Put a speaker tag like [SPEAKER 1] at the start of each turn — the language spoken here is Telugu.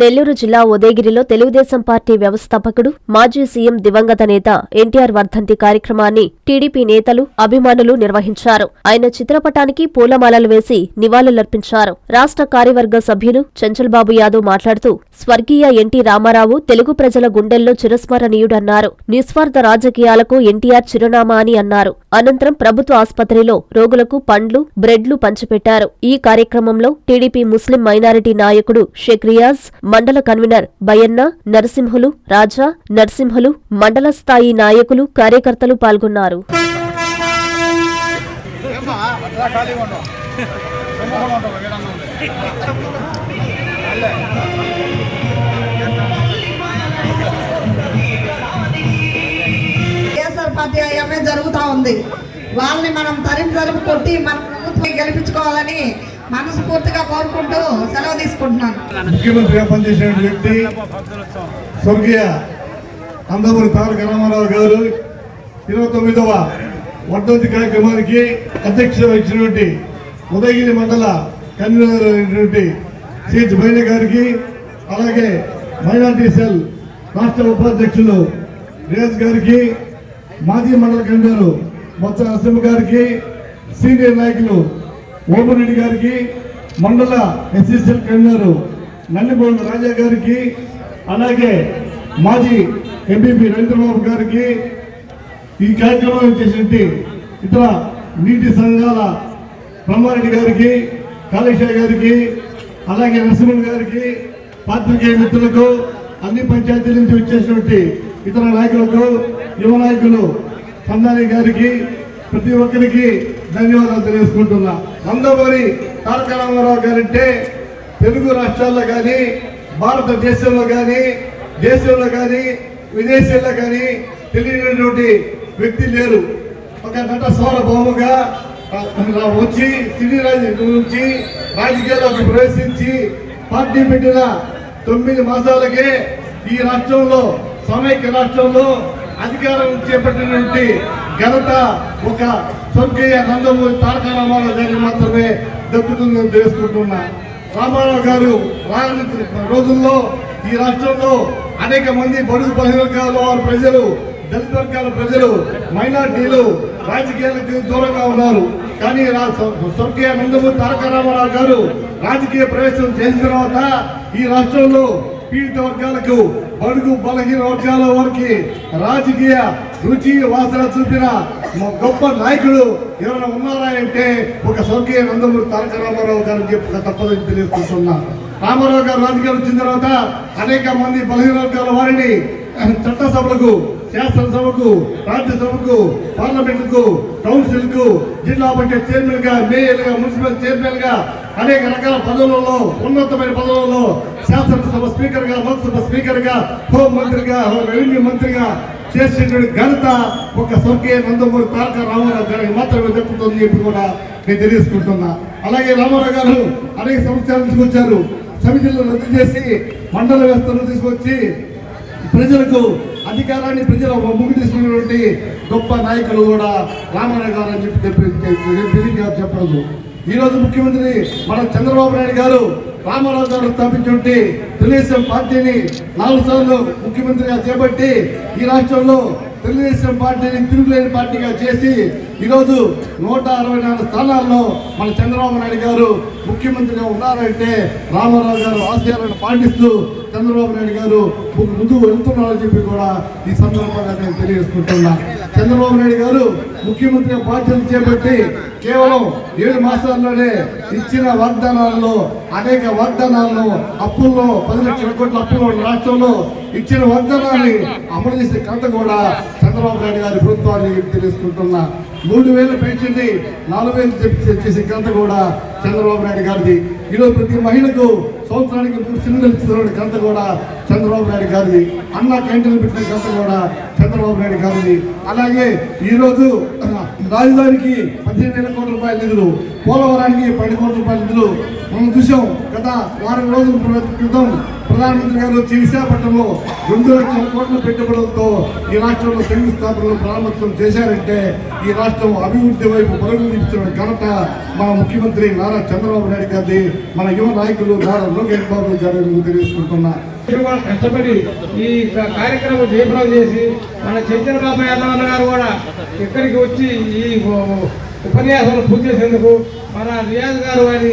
[SPEAKER 1] నెల్లూరు జిల్లా ఉదయగిరిలో తెలుగుదేశం పార్టీ వ్యవస్థాపకుడు మాజీ సీఎం దివంగత నేత ఎన్టీఆర్ వర్ధంతి కార్యక్రమాన్ని టీడీపీ నేతలు అభిమానులు నిర్వహించారు. ఆయన చిత్రపటానికి పూలమాలలు వేసి నివాళులర్పించారు. రాష్ట్ర కార్యవర్గ సభ్యులు చంచల్బాబు యాదవ్ మాట్లాడుతూ స్వర్గీయ ఎన్టీ రామారావు తెలుగు ప్రజల గుండెల్లో చిరస్మరణీయుడన్నారు. నిస్వార్థ రాజకీయాలకు ఎన్టీఆర్ చిరునామా అని అన్నారు. అనంతరం ప్రభుత్వ ఆసుపత్రిలో రోగులకు పండ్లు బ్రెడ్లు పంచిపెట్టారు. ఈ కార్యక్రమంలో టీడీపీ ముస్లిం మైనారిటీ నాయకుడు షేక్ రియాజ్ మండల కన్వీనర్ బయన్న నరసింహులు రాజా నరసింహులు మండల స్థాయి నాయకులు కార్యకర్తలు పాల్గొన్నారు.
[SPEAKER 2] ఏమ్మా ఉంది
[SPEAKER 3] జరుగుతూ ఉంది. వాళ్ళని మనం తరిమి తరిమి కొట్టి మన ప్రభుత్వం గెలిపించుకోవాలని మనస్ఫూర్తిగా కోరుకుంటూ సెలవు తీసుకుంటున్నాను.
[SPEAKER 4] ముఖ్యమంత్రిగా పనిచేసిన వ్యక్తి స్వర్గీయ అందమూరి తారక రామారావు గారు ఇరవై తొమ్మిదవ వర్ధంతి కార్యక్రమానికి అధ్యక్షత వహించినటువంటి ఉదయగిరి మండల కన్వీనర్ అయినటువంటి సిహెచ్ బైన గారికి అలాగే మైనార్టీ సెల్ రాష్ట్ర ఉపాధ్యక్షులు రేజ్ గారికి మాజీ మండల కన్వీనర్ మొత్తం అసెంబ్లీ గారికి సీనియర్ నాయకులు ఓమరెడ్డి గారికి మండల ఎస్ఎస్ఎల్ కన్వీనర్ నల్లిబోళ్ళ రాజా గారికి అలాగే మాజీ ఎంపీపీ రవీంద్రబాబు గారికి ఈ కార్యక్రమం చేసినట్టు ఇతర నీటి సంఘాల బ్రహ్మారెడ్డి గారికి కాళేశ్వర గారికి అలాగే నరసింహన్ గారికి పాత్రికేయ మిత్రులకు అన్ని పంచాయతీల నుంచి వచ్చేసినటువంటి ఇతర నాయకులకు యువ నాయకులు సందాని గారికి ప్రతి ఒక్కరికి ధన్యవాదాలు తెలియజేసుకుంటున్నా. నందమూరి తారక రామారావు గారంటే తెలుగు రాష్ట్రాల్లో కానీ భారతదేశంలో కానీ దేశంలో కానీ విదేశాల్లో కానీ తెలియనటువంటి వ్యక్తి లేరు. ఒక నట సార్వభౌముగా వచ్చి సినీ రాజకీయం నుంచి రాజకీయాల్లోకి ప్రవేశించి పార్టీ పెట్టిన తొమ్మిది మాసాలకే ఈ రాష్ట్రంలో సమైక్య రాష్ట్రంలో అధికారం చేపట్టినటువంటి ఘనత ఒక స్వర్గీయ నందమూరి తారక రామారావు గారికి మాత్రమే దక్కుతుందని తెలుసుకుంటున్నా. రామారావు గారు రానున్న రోజుల్లో ఈ రాష్ట్రంలో అనేక మంది బడుగు బలహీన వర్గాల వారి ప్రజలు దళిత వర్గాల ప్రజలు మైనార్టీలు రాజకీయాలకు దూరంగా ఉన్నారు. కానీ రా- స్వర్గీయ నందమూరి తారక రామారావు గారు రాజకీయ ప్రవేశం చేసిన తర్వాత ఈ రాష్ట్రంలో పీడిత వర్గాలకు బడుగు బలహీన వర్గాల వారికి రాజకీయ రుచి వాసన చూపిన గొప్ప నాయకుడు ఎవరైనా ఉన్నారా అంటే ఒక స్వర్గీయ నందమూరి తారక రామారావు గారు చెప్పక తప్పదని తెలియజేస్తున్నా. రామారావు గారు రాజకీయాలు వచ్చిన తర్వాత అనేక మంది బలహీన వర్గాల వారిని చట్టసభలకు శాసనసభకు రాజ్యసభకు పార్లమెంటుకు కౌన్సిల్కు జిల్లా పంచాయత్ చైర్మన్గా మేయర్గా మున్సిపల్ చైర్మన్గా అనేక రకాల పదవులలో ఉన్నతమైన పదవులలో శాసనసభ స్పీకర్గా లోక్సభ స్పీకర్గా హోం మంత్రిగా రెవెన్యూ మంత్రిగా చేసినటువంటి ఘనత ఒక స్వర్గీయ నందమూరి తారక రామారావు గారికి మాత్రమే దక్కుతుంది చెప్పి కూడా నేను తెలియజేసుకుంటున్నా. అలాగే రామారావు గారు అనేక సంవత్సరాలు తీసుకొచ్చారు. సమితిలో రద్దు చేసి మండల వ్యవస్థను తీసుకొచ్చి ప్రజలకు అధికారాన్ని ప్రజల ముగ్గు తీసుకున్నటువంటి గొప్ప నాయకులు కూడా రామారావు గారు అని చెప్పి చెప్పి తెలియ ఈరోజు ముఖ్యమంత్రి మన చంద్రబాబు నాయుడు గారు రామారావు గారు స్థాపించుంటే తెలుగుదేశం పార్టీని నాలుగు సార్లు ముఖ్యమంత్రిగా చేపట్టి ఈ రాష్ట్రంలో తెలుగుదేశం పార్టీని తిరుగులేని పార్టీగా చేసి ఈరోజు నూట అరవై నాలుగు స్థానాల్లో మన చంద్రబాబు నాయుడు గారు ముఖ్యమంత్రిగా ఉన్నారంటే రామారావు గారు ఆశయాలను పాటిస్తూ చంద్రబాబు నాయుడు గారు ముందుకు వెళ్తున్నారని చెప్పి కూడా ఈ సందర్భంగా నేను తెలియజేసుకుంటున్నాను చంద్రబాబు నాయుడు గారు ముఖ్యమంత్రిగా బాధ్యతలు చేపట్టి కేవలం ఏడు మాసాల్లోనే ఇచ్చిన వాగ్దానాల్లో అనేక వాగ్దానాలను అప్పుల్లో పది లక్షల కోట్ల అప్పుల్లో రాష్ట్రంలో ఇచ్చిన వాగ్దానాన్ని అమలు చేసే కథ కూడా చంద్రబాబు నాయుడు గారి ప్రభుత్వాన్ని తెలుసుకుంటున్నా మూడు వేలు పెన్షన్ని నాలుగు వేలు చేసే ఘనత కూడా చంద్రబాబు నాయుడు గారిది. ఈరోజు ప్రతి మహిళకు సంవత్సరానికి మూడు సిలిండర్లు ఇస్తున్న ఘనత కూడా చంద్రబాబు నాయుడు గారిది. అన్న క్యాంటీన్లు పెట్టిన ఘనత కూడా చంద్రబాబు నాయుడు గారిది అలాగే ఈరోజు రాజధానికి పదిహేను వేల కోట్ల రూపాయల నిధులు పోలవరానికి పది కోట్ల రూపాయల నిధులు. మనం చూసాం గత వారం రోజుల క్రితం ప్రధానమంత్రి గారు వచ్చి విశాఖపట్నంలో రెండు లక్షల కోట్ల పెట్టుబడులతో ఈ రాష్ట్రంలో శంకుస్థాపనలు ప్రారంభోత్సవం చేశారంటే ఈ రాష్ట్రం అభివృద్ధి వైపు పరుగులు తీస్తున్న ఘనత మన ముఖ్యమంత్రి నారా చంద్రబాబు నాయుడు గారిది. మన యువ నాయకులు నారా లోకేష్ బాబు గారు తెలియజేసుకుంటున్నా.
[SPEAKER 2] వాళ్ళు కష్టపడి ఈ కార్యక్రమం జయప్రదం చేసి మన చైతన్య బాబు యాదవన్న అన్న గారు కూడా ఇక్కడికి వచ్చి ఈ ఉ- ఉపన్యాసాలు పూర్తి చేసేందుకు మన రియాజ్ గారు కానీ